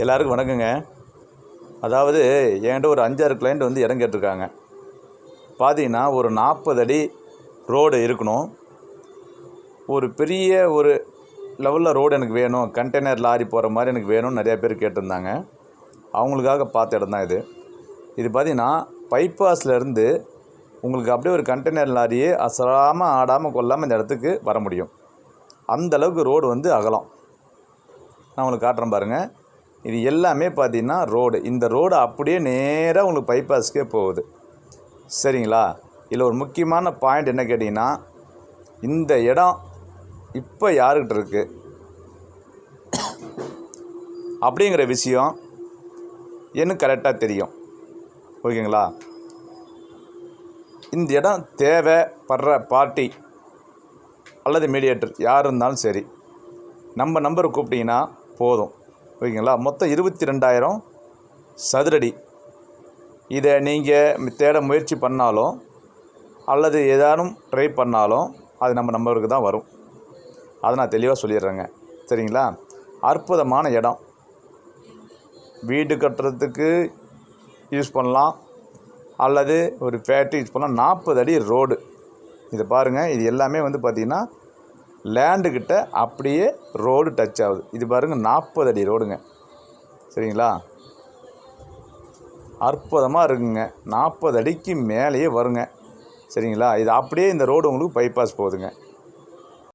எல்லாருக்கும் வணக்கங்க. அதாவது என்கிட்ட ஒரு அஞ்சாறு கிளைண்ட் வந்து இடம் கேட்டிருக்காங்க. பார்த்தீங்கன்னா ஒரு நாற்பது அடி ரோடு இருக்கணும். ஒரு பெரிய ஒரு லெவலில் ரோடு எனக்கு வேணும். கண்டெய்னர் லாரி போகிற மாதிரி எனக்கு வேணும்னு நிறையா பேர் கேட்டிருந்தாங்க. அவங்களுக்காக பார்த்த இடம் தான் இது. இது பார்த்தீங்கன்னா பைபாஸ்ல இருந்து உங்களுக்கு அப்படியே ஒரு கண்டெய்னர் லாரியே அசராமல் ஆடாமல் கொல்லாமல் இந்த இடத்துக்கு வர முடியும். அந்தளவுக்கு ரோடு வந்து அகலம். நான் உங்களுக்கு காட்டுறேன் பாருங்கள் இது எல்லாமே பார்த்தீங்கன்னா ரோடு. இந்த ரோடு அப்படியே நேராக உங்களுக்கு பைபாஸ்க்கே போகுது. சரிங்களா? இதில் ஒரு முக்கியமான பாயிண்ட் என்ன கேட்டிங்கன்னா இந்த இடம் இப்போ யாருக்கிட்ட இருக்குது அப்படிங்கிற விஷயம் எனக்கு கரெக்டாக தெரியும். ஓகேங்களா? இந்த இடம் தேவைப்படுற பார்ட்டி அல்லது மீடியேட்டர் யார் இருந்தாலும் சரி நம்ம நம்பரை கூப்பிட்டிங்கன்னா போதும். ஓகேங்களா? மொத்தம் இருபத்தி ரெண்டாயிரம் சதுரடி. இதை நீங்கள் தேட முயற்சி பண்ணாலும் அல்லது ஏதானும் ட்ரை பண்ணாலும் அது நம்ம நம்பருக்கு தான் வரும். அதை நான் தெளிவாக சொல்லிடுறேங்க. சரிங்களா? அற்புதமான இடம். வீடு கட்டுறதுக்கு யூஸ் பண்ணலாம். அல்லது ஒரு ஃபேக்ட்ரி யூஸ் பண்ணலாம். நாற்பது அடி ரோடு இதை பாருங்கள் இது எல்லாமே வந்து பார்த்திங்கன்னா லேண்டுக்கிட்ட அப்படியே ரோடு டச் ஆகுது. இது பாருங்கள் நாற்பது அடி ரோடுங்க சரிங்களா? அற்புதமாக இருக்குங்க. நாற்பது அடிக்கு மேலேயே வருங்க. சரிங்களா? இது அப்படியே இந்த ரோடு உங்களுக்கு பைபாஸ் போகுதுங்க.